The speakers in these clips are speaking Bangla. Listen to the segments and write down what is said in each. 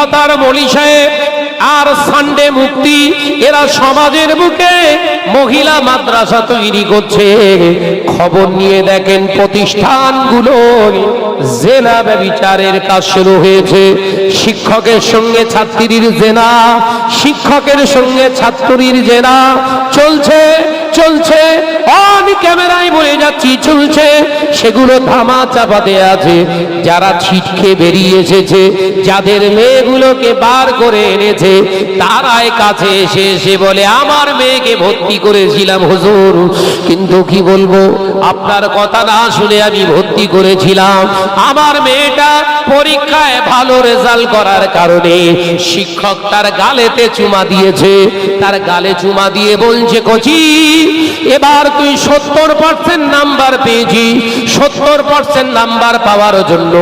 পাতার মলি সাহেব আর সানডে মুক্তি এরা সমাজের বুকে মহিলা মাদ্রাসা তৈরি করছে। খবর নিয়ে দেখেন প্রতিষ্ঠানগুলো জেনা ব্যবিচারের কাজ শুরু হয়েছে। শিক্ষকের সঙ্গে, ছাত্রীর জেনা, শিক্ষকের সঙ্গে, ছাত্রীর জেনা। চলছে চলছে আমি ক্যামেরায় বলে যাচ্ছি, চলছে। সেগুলো ধামা চাপাতে আছে। যারা ছিটকে বেরিয়ে এসেছে, যাদের মেয়েগুলোকে বার করে এনেছে, তারাই কাছে এসে এসে বলে, আমার মেয়েকে ভর্তি করেছিলাম হুজুর। কিন্তু কি বলব? আপনার কথা না শুনে আমি ভর্তি করেছিলাম। আমার মেয়েটা পরীক্ষায় ভালো রেজাল্ট করার কারণে শিক্ষক তার গালেতে চুমা দিয়েছে। তার গালে চুমা দিয়ে বলছে, কচি, এবার তুই সত্তর পার্সেন্ট নাম্বার পেয়েছি। সত্তর পার্সেন্ট নাম্বার পাওয়ার জন্য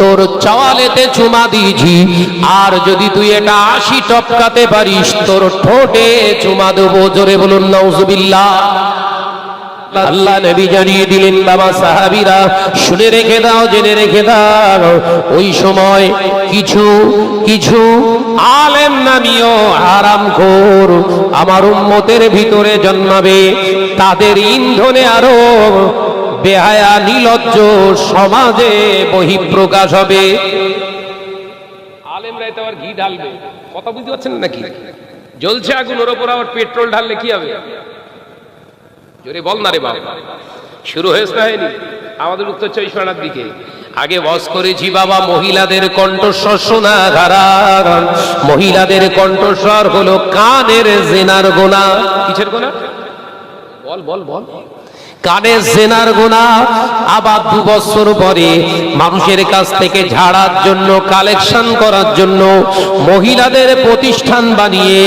তোর চাওয়ালেতে চুমা দিয়েছি। আর যদি তুই এটা আশি টপকাতে পারিস, তোর ঠোঁটে চুমা দেবো। জোরে বলুন নৌজুবিল্লাহ আল্লাহ নবী জানিয়ে দিলেন, বাবা সাহাবিরা, শুনে রেখে দাও, জেনে রেখে দাও, ওই সময় কিছু কিছু আলেম নামীয় আরাম খোর আমার উম্মতের ভিতরে জন্মাবে, তাদের ইন্ধনে আরও বেহায়া, নিলজ্জ সমাজে বহিঃপ্রকাশ হবে। আলেমরা এতে আবার ঘি ঢালবে। কথা বুঝতে পারছেন নাকি? জ্বলছে আগুন, ওর ওপর আবার পেট্রোল ঢাললে কি হবে? জোরে বল না রে বাবা শুরু হয়েছে না হয়নি? আমাদের উত্তর চব্বিশ পরগনার দিকে। আগে বস করেছি বাবা, মহিলাদের কণ্ঠস্বর শোনা ধারা মহিলাদের কণ্ঠস্বর হলো কানের জেনার গোনা। কিসের গোনা? বল বল বল। কানের জেনার গোনা আবার দু বছর পরে মানুষের কাছ থেকে ঝাড়ার জন্য কালেকশন করার জন্য মহিলাদের প্রতিষ্ঠান বানিয়ে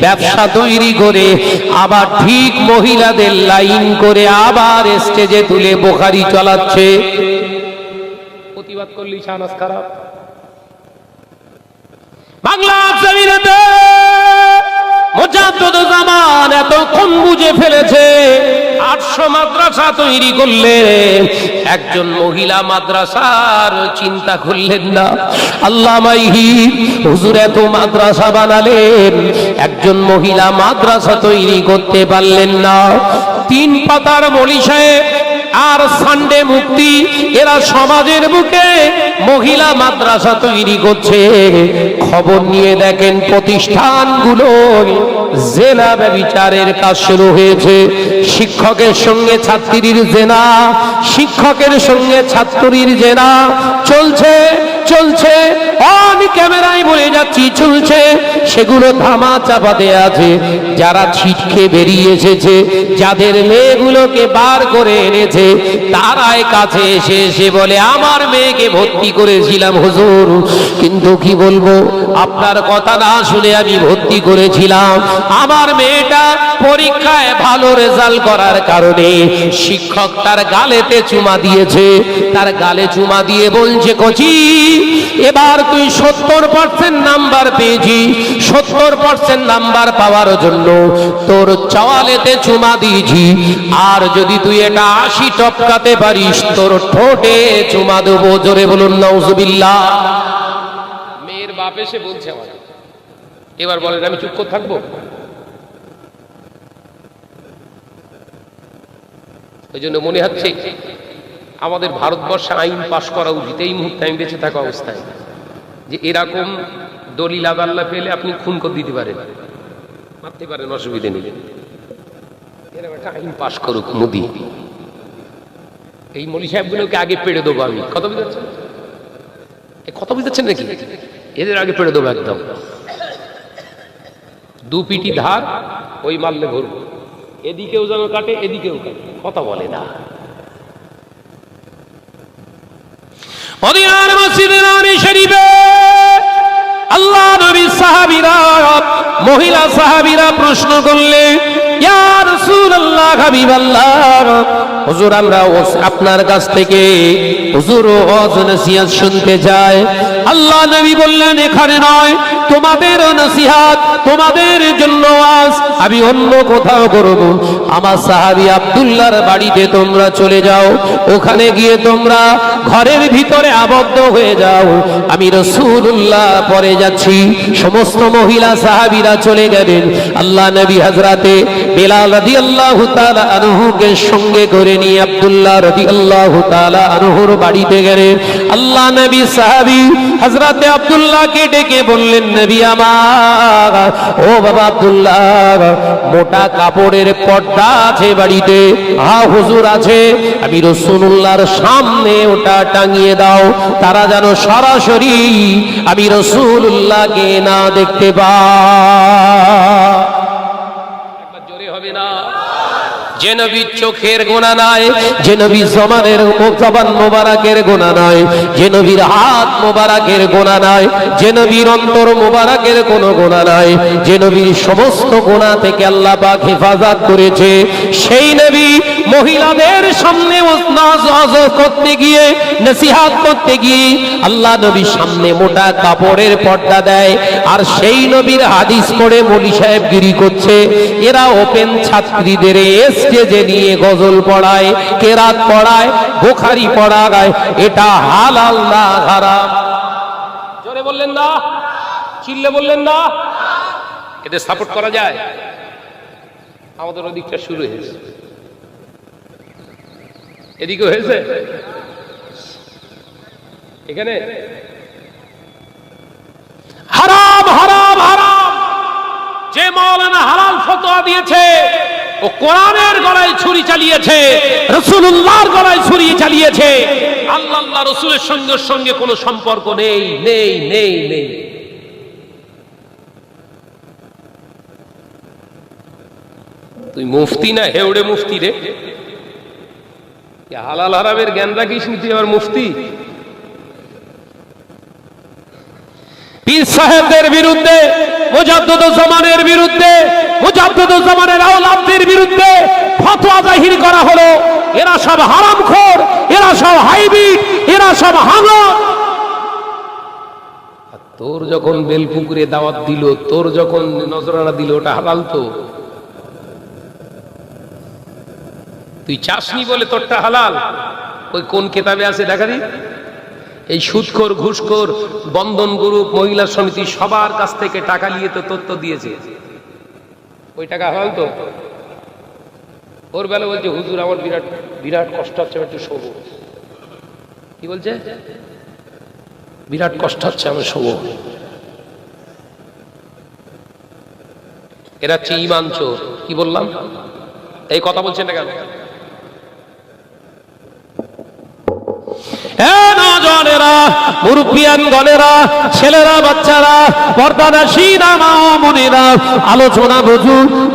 ব্যবসা তৈরি করে আবার ঠিক মহিলাদের লাইন করে আবার স্টেজে তুলে বোখারি চালাচ্ছে। প্রতিবাদ করলি শাহনাজ খারাপ। বাংলা জমিনেতে মোজাদ্দুদ জামান এতক্ষণ বুঝে ফেলেছে। আটশো মাদ্রাসা তৈরি করলেন। একজন মহিলা মাদ্রাসার চিন্তা করলেন না। আল্লাহ হুজুর এত মাদ্রাসা বানালেন। একজন মহিলা মাদ্রাসা তৈরি করতে পারলেন না। তিন পাতার মলি আর সানডে মুক্তি, এরা সমাজের বুকে মহিলা মাদ্রাসা তৈরি করছে। খবর নিয়ে দেখেন প্রতিষ্ঠানগুলো জেলা ব্যবিচারের কাজ শুরু হয়েছে। শিক্ষকের সঙ্গে ছাত্রীর জেনা, শিক্ষকের সঙ্গে ছাত্রীর জেনা চলছে। চলছে। আমি ক্যামেরায় বলে যাচ্ছি, চলছে। সেগুলো ধামা চাপাতে আছে। যারা ছিটকে বেরিয়ে এসেছে, যাদের মেয়েগুলোকে বার করে এনেছে, তারাই কাছে এসে এসে বলে, আমার মেয়েকে ভর্তি করেছিলাম হুজুর। কিন্তু কি বলব, আপনার কথা না শুনে আমি ভর্তি করেছিলাম। আমার মেয়েটা পরীক্ষায় ভালো রেজাল্ট করার কারণে শিক্ষক তার গালেতে চুমা দিয়েছে। তার গালে চুমা দিয়ে বলছে, কচি, এবার তুই সত্তর পার্সেন্ট নাম্বার পেয়েছি। সত্তর পার্সেন্ট নাম্বার পাওয়ার জন্য তোর চাওয়ালেতে চুমা দিয়েছি। আর যদি তুই এটা আশি টপকাতে পারিস, তোর ঠোঁটে চুমা দেবো। জোরে বলুন নৌজুবিল্লাহ মেয়ের বাপ এসে বলছে আমাকে। এবার বলেন, আমি চুপ করে থাকব? ওই জন্য মনে হচ্ছে আমাদের ভারতবর্ষে আইন পাশ করা উচিত। এই মুহূর্তে আমি বেঁচে থাকা অবস্থায়। যে এরকম দলিল আদাল্লা পেলে আপনি খুন করে দিতে পারেন। মারতে পারেন, অসুবিধে নেই। এরকম একটা আইন পাশ করুক মোদি। এই মলি সাহেবগুলোকে আগে পেড়ে দেবো আমি। কত বুঝাচ্ছেন কত বুঝাচ্ছেন নাকি? এদের আগে পেড়ে দেবো একদম। দু পিটি ধার, ওই মারলে ভরবো। এদিকেও যেন কাটে, এদিকেও কাটে। কথা বলে না। মদিনার মসজিদে নবী শরীফে আল্লাহ নবী সাহাবীরা, মহিলা সাহাবীরা প্রশ্ন করলে হুজুর, আমরা আপনার কাছ থেকে হুজুর ওয়াজ নসিহত শুনতে চাই। আল্লাহ নবী বললেন, এখানে নয় তোমাদের নসিহাত, তোমাদের জন্য আজ আমি অন্য কোথাও করব আমার সাহাবি আব্দুল্লাহর বাড়িতে তোমরা চলে যাও। ওখানে গিয়ে তোমরা ঘরের ভিতরে আবদ্ধ হয়ে যাও। আমি রসুল্লাহ পরে যাচ্ছি। সমস্ত মহিলা সাহাবিরা চলে গেলেন। আল্লাহ নবী হাজরাতে বেলাল রাদি আল্লাহ আনহুকে সঙ্গে করে নিয়ে আব্দুল্লাহ রাদি আল্লাহ আনহুর বাড়িতে গেলেন। আল্লাহ নবী সাহাবি হাজরাতে আব্দুল্লাহকে ডেকে বললেন, নবী আমার, ও বাবা আব্দুল্লাহ, মোটা কাপড়ের পর্দা আছে বাড়িতে? হা হুজুর আছে। আমি রসুল্লাহর সামনে ওটা টাঙিয়ে দাও। তারা যেন সরাসরি আমি রসুল্লাহকে না দেখতে পা যে চোখের গোনা নাই, যে নবীর জমানের জবান মোবারকের গোনা নাই, যে হাত মোবারকের গোনা নাই, যে অন্তর মোবারকের কোনো গোনা নাই, যে সমস্ত গোনা থেকে আল্লাহ পাক হেফাজত করেছে, সেই নবী মহিলাদের সামনে করতে গিয়ে, নসিহাত করতে গিয়ে আল্লাহ নবীর সামনে মোটা কাপড়ের পর্দা দেয়। আর সেই নবীর হাদিস করে মলি সাহেব গিরি করছে, এরা ওপেন ছাত্রীদের স্টেজে নিয়ে গজল পড়ায়, কেরাত পড়ায়, বোখারি পড়ায় এটা হালাল না হারাম। জোরে বললেন না, চিল্লে বললেন না। এদের সাপোর্ট করা যায়। আমাদের ওদিকটা শুরু হয়েছে। এদিকে হয়েছে। এখানে হারাম হারাম হারাম। যে মৌলানা হালাল ফতোয়া দিয়েছে, ও কোরআনের গলায় ছুরি চালিয়েছে রসুল্লাহর গলায় ছুরি চালিয়েছে। আল্লাহ রসুলের সঙ্গে সঙ্গে কোনো সম্পর্ক নেই নেই নেই নেই। তুই মুফতি না হেউড়ে মুফতি রে। হালাল হারামের জ্ঞান রাখিস নি তুই আবার মুফতি। পীর সাহেবদের বিরুদ্ধে, মুজাদ্দুদ জামানের বিরুদ্ধে, মুজাদ্দুদ জামানের আওলাদদের বিরুদ্ধে ফতোয়া জাহির করা হলো। এরা সব হারামখোর, এরা সব হাইব্রিড এরা সব হাঙর তোর যখন বেলপুকুরে দাওয়াত দিল, তোর যখন নজরানা দিল, ওটা হালাল তো? তুই চাসনি বলে তোরটা হালাল? ওই কোন কেতাবে আছে দেখা দি? এই সুদখোর ঘুষখোর, বন্ধন গ্রুপ, মহিলা সমিতি সবার কাছ থেকে টাকা নিয়ে তো তথ্য দিয়েছে। ওই টাকা হালাল তো? ওর বেলা বলছে, হুজুর, আমার বিরাট বিরাট কষ্ট হচ্ছে একটু শোভ কি বলছে? বিরাট কষ্ট হচ্ছে, আমি শোভ এরা হচ্ছে ইমান চোর। কি বললাম? এই কথা বলছেন না কেন? আলোচনা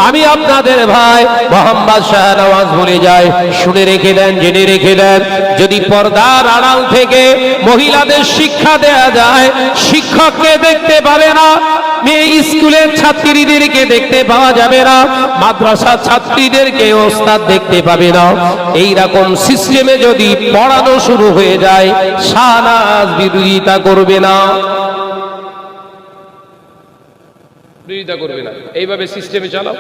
আমি আপনাদের ভাই মোহাম্মদ শাহনওয়াজ বলে যাই। শুনে রেখে দেন, জেনে রেখে দেন, যদি পর্দার আড়াল থেকে মহিলাদের শিক্ষা দেয়া যায়, শিক্ষককে দেখতে পাবে না মেয়ে স্কুলের ছাত্রীদেরকে দেখতে পাওয়া যাবে না মাদ্রাসা ছাত্রীদেরকে ওস্তাদ দেখতে পাবে না। এই রকম সিস্টেমে যদি পড়ানো শুরু হয়ে যায় সানাজ বিরোধিতা করবে না। বিরোধিতা করবে না। এইভাবে সিস্টেমে চালাও।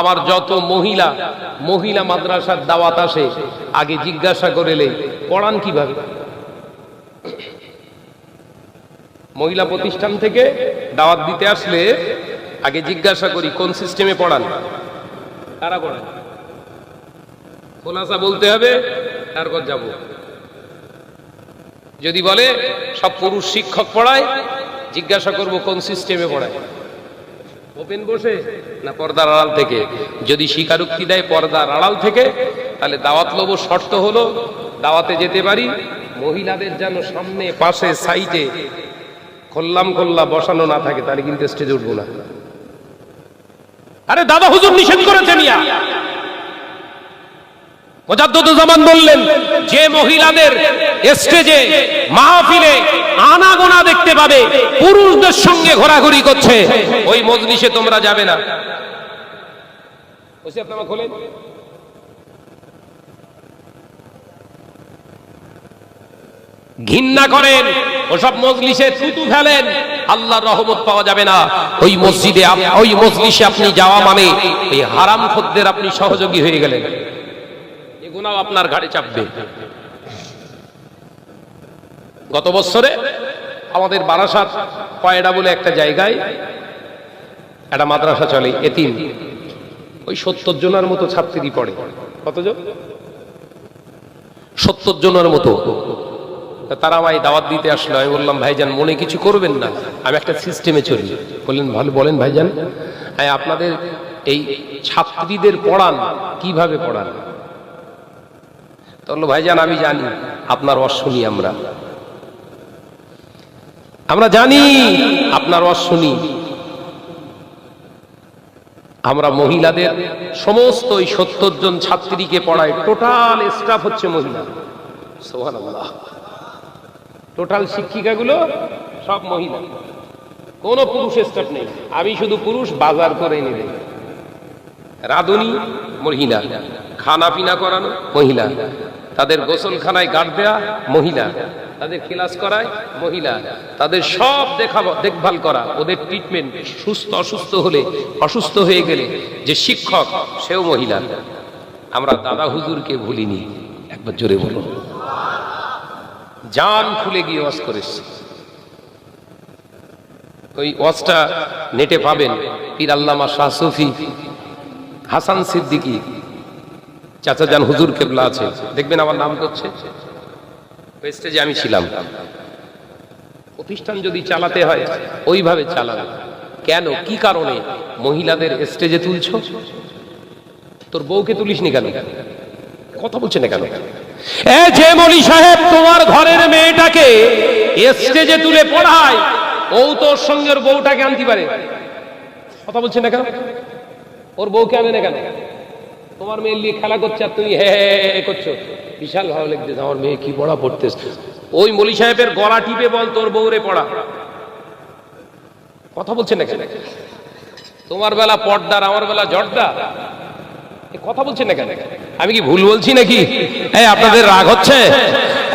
আবার যত মহিলা মহিলা মাদ্রাসার দাওয়াত আসে, আগে জিজ্ঞাসা করেলে পড়ান কীভাবে? মহিলা প্রতিষ্ঠান থেকে দাওয়াত দিতে আসলে আগে জিজ্ঞাসা করি, কোন সিস্টেমে পড়ান? কারা পড়ান খোলাসা বলতে হবে, তারপর যাব। যদি বলে সব পুরুষ শিক্ষক পড়ায়, জিজ্ঞাসা করব কোন সিস্টেমে পড়ায়। ওপেন বসে না পর্দার আড়াল থেকে? যদি স্বীকারোক্তি দেয় পর্দার আড়াল থেকে, তাহলে দাওয়াত লব শর্ত হলো, দাওয়াতে যেতে পারি, মহিলাদের যেন সামনে, পাশে সাইডে খোল্লাম খোল্লা, বসানো না থাকে, তাহলে কিন্তু স্টেজে উঠবো না। আরে দাদা হুজুর নিষেধ করেছে মিয়া মোজাদ্দুজ্জামান বললেন, যে মহিলাদের স্টেজে মাহফিলে আনাগোনা দেখতে পাবে, পুরুষদের সঙ্গে ঘোরাঘুরি করছে, ওই মজলিসে তোমরা যাবে না। আপনারা খোলেন। ঘৃণা করেন, ওসব মজলিসে থুতু ফেলেন, আল্লাহর রহমত পাওয়া যাবে না। ওই মসজিদে ওই মজলিসে আপনি যাওয়া মানে এই হারাম খদ্দের আপনি সহযোগী হয়ে গেলেন। এগুনাও আপনার ঘাড়ে চাপবে। গত বছরে আমাদের বারাসাত পয়ডা বলে একটা জায়গায় একটা মাদ্রাসা চলে, এতিম। ওই সত্তর জনের মতো ছাত্রী পড়ে। কতজন? সত্তর জনের মতো। তারা আমায় দাওয়াত দিতে আসলো। আমি বললাম, ভাইজান, মনে কিছু করবেন না। আমি একটা সিস্টেমে চলি। বললেন, ভালো, বলেন ভাইজান। আপনাদের এই ছাত্রীদের পড়ান। কীভাবে পড়ান? বলল, ভাইজান, আমি জানি। আপনার রস আমরা। আমরা জানি, আপনার রস আমরা মহিলাদের সমস্ত ওই সত্তর জন ছাত্রীকে পড়াই। টোটাল স্টাফ হচ্ছে মহিলা। সোহান টোটাল শিক্ষিকাগুলো সব মহিলা। কোনো পুরুষ স্টাফ নেই। আমি শুধু পুরুষ বাজার করে দেই। রাঁধুনি মহিলা খানা পিনা করানো মহিলা, তাদের গোসলখানায় গার্ড দেয়া মহিলা, তাদের ক্লাস করায় মহিলা, তাদের সব দেখা দেখভাল করা, ওদের ট্রিটমেন্ট সুস্থ অসুস্থ হলে, অসুস্থ হয়ে গেলে যে শিক্ষক, সেও মহিলা। আমরা দাদা হুজুরকে ভুলিনি। একবার জোরে বলো জান খুলে গিয়ে ওয়াজ করেছি ওই ওয়াজটা নেটে পাবেন পীর আল্লামা শাহ সুফি হাসান সিদ্দিকী। চাচা যান হুজুর কেবলা আছে। দেখবেন আমার নাম করছে। স্টেজে আমি ছিলাম। প্রতিষ্ঠান যদি চালাতে হয়, ওইভাবে চালাবে। কেন? কি কারণে? মহিলাদের স্টেজে তুলছো? তোর বউকে তুলিসনি কেন? কথা বলছে না কেন? এ যে মলি সাহেব, তোমার ঘরের মেয়েটাকে স্টেজে তুলে পড়ায় ও তোর সঙ্গে ওর বউটাকে আনতে পারে। কথা বলছে না কেন? ওর বউকে আনে না কেন? তোমার মেয়ে নিয়ে খেলা করছে আর তুমি হ্যাঁ করছ। বিশাল ভালো লাগতেছে আমার মেয়ে কি পড়া পড়তেছে। ওই মলি সাহেবের গলা টিপে বল তোর বউরে পড়া। কথা বলছে না কেন? তোমার বেলা পর্দার, আমার বেলা জর্দা। কথা বলছেন না কেন? আমি কি ভুল বলছি নাকি? এই, আপনাদের রাগ হচ্ছে?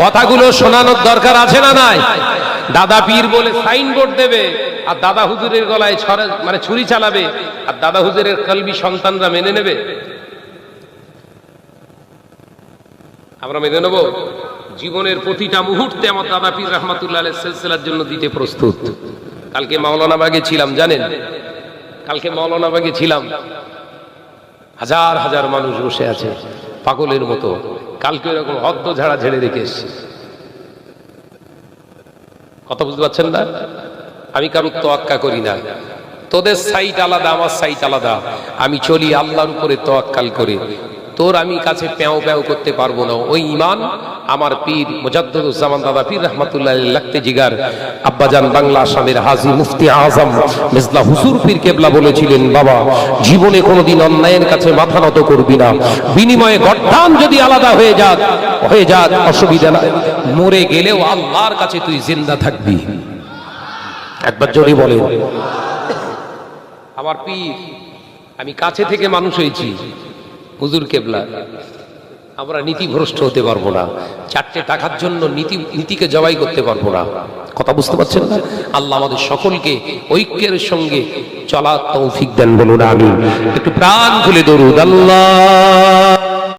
কথাগুলো শোনানোর দরকার আছে না নাই? দাদা পীর বলে সাইনবোর্ড দেবে, আর দাদা হুজুরের গলায় মানে ছুরি চালাবে, আর দাদা হুজুরের কলবি সন্তানরা মেনে নেবে। আমরা মেনে নেব? জীবনের প্রতিটা মুহূর্তে আমার দাদা পীর রহমাতুল্লাহ সিলসিলার জন্য দিতে প্রস্তুত। কালকে মাওলানা বাগে ছিলাম, জানেন? কালকে মাওলানা বাগে ছিলাম। হাজার হাজার মানুষ বসে আছে পাগলের মতো। কালকে এরকম হদ্দ ঝাড়া ঝেড়ে রেখে এসছি। কথা বুঝতে পারছেন না? আমি কারুর তোয়াক্কা করি না। তোদের সাইট আলাদা, আমার সাইট আলাদা। আমি চলি আল্লাহর উপরে তোয়াক্কাল করে। তোর আমি কাছে প্যাও প্যাও করতে পারব না। ওই ইমান আমার পীর মুজাদ্দুজ্জামান দাদা পীর রহমাতুল্লাহ লাগতে জিগার। আব্বাজান বাংলা আসামের হাজি মুফতি আজম মিসলা হুজুর পীর কেবলা বলেছিলেন, বাবা, জীবনে কোনোদিন অন্যায়ের কাছে মাথা নত করবি না। বিনিময়ে গড্ডান যদি আলাদা হয়ে যাক হয়ে যাক, অসুবিধা নাই। মরে গেলেও আল্লাহর কাছে তুই জিন্দা থাকবি। একবার যদি বলে আমার পীর, আমি কাছে থেকে মানুষ হয়েছি। হুজুর কেবলা, আমরা নীতিভ্রষ্ট হতে পারব না। চারটে টাকার জন্য নীতি, নীতিকে জবাই করতে পারব না। কথা বুঝতে পারছেন না? আল্লাহ আমাদের সকলকে ঐক্যের সঙ্গে চলা তৌফিক দেন বলুন আমি একটু প্রাণ খুলে দরুদ, আল্লাহ।